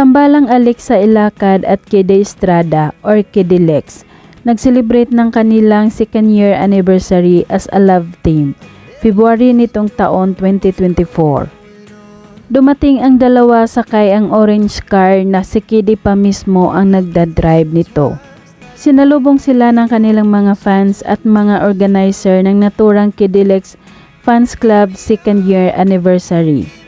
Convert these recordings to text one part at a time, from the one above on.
Tambalang Alexa Ilacad at Kede Estrada or Kede Lex nag-celebrate ng kanilang second year anniversary as a love team, February nitong taon 2024. Dumating ang dalawa sakay ang orange car na si Kede pa mismo ang nagdadrive nito. Sinalubong sila ng kanilang mga fans at mga organizer ng naturang Kidilex Fans Club second year anniversary.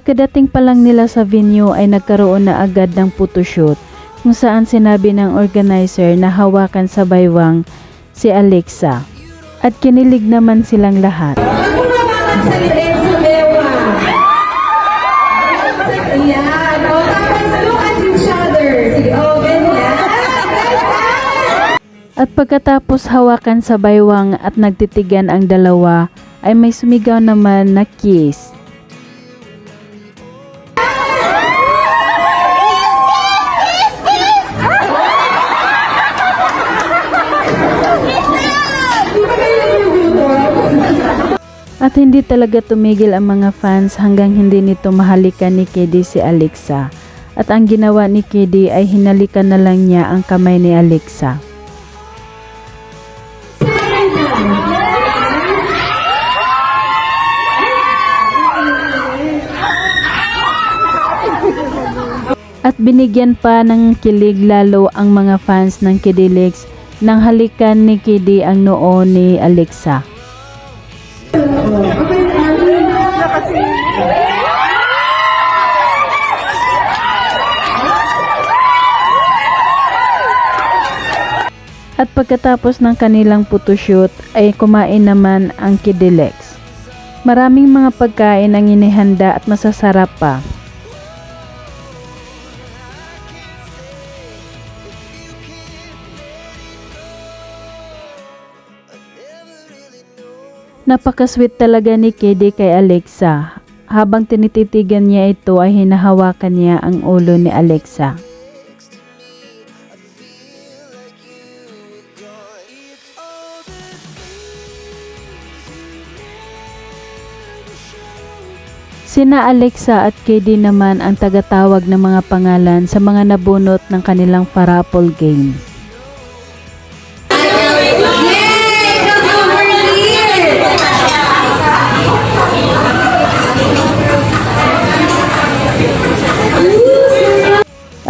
Pagkadating pa lang nila sa venue ay nagkaroon na agad ng photoshoot kung saan sinabi ng organizer na hawakan sa baywang si Alexa at kinilig naman silang lahat. At pagkatapos hawakan sa baywang at nagtitigan ang dalawa ay may sumigaw naman na kiss. At hindi talaga tumigil ang mga fans hanggang hindi nito mahalikan ni Kedi si Alexa. At ang ginawa ni Kedi ay hinalikan na lang niya ang kamay ni Alexa. At binigyan pa ng kilig lalo ang mga fans ng Kidilix nang halikan ni Kidi ang noo ni Alexa. At pagkatapos ng kanilang photoshoot ay kumain naman ang Kidilex. Maraming mga pagkain ang inihanda at masasarap pa. Napakasweet talaga ni Kede kay Alexa. Habang tinititigan niya ito ay hinahawakan niya ang ulo ni Alexa. Sina Alexa at Kede naman ang tagatawag ng mga pangalan sa mga nabunot ng kanilang parapol game.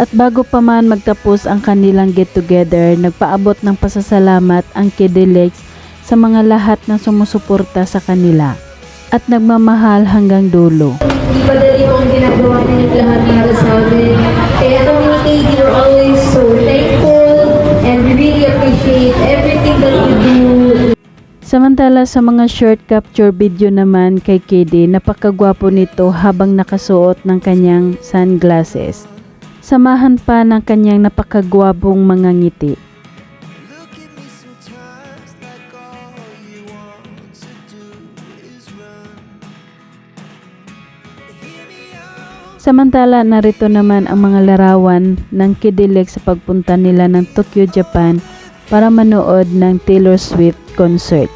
At bago pa man magtapos ang kanilang get-together, nagpaabot ng pasasalamat ang Kidelex sa mga lahat ng sumusuporta sa kanila at nagmamahal hanggang dulo. Hindi madali po ang ginagawa niyo lahat para sa amin. Kaya kami ni Katie are always so thankful and we really appreciate everything that you do. Samantala sa mga short capture video naman kay Kidi, napakagwapo nito habang nakasuot ng kanyang sunglasses. Samahan pa ng kanyang napakagwapong mga ngiti. Samantala, narito naman ang mga larawan ng Kidilex sa pagpunta nila ng Tokyo, Japan para manood ng Taylor Swift concert.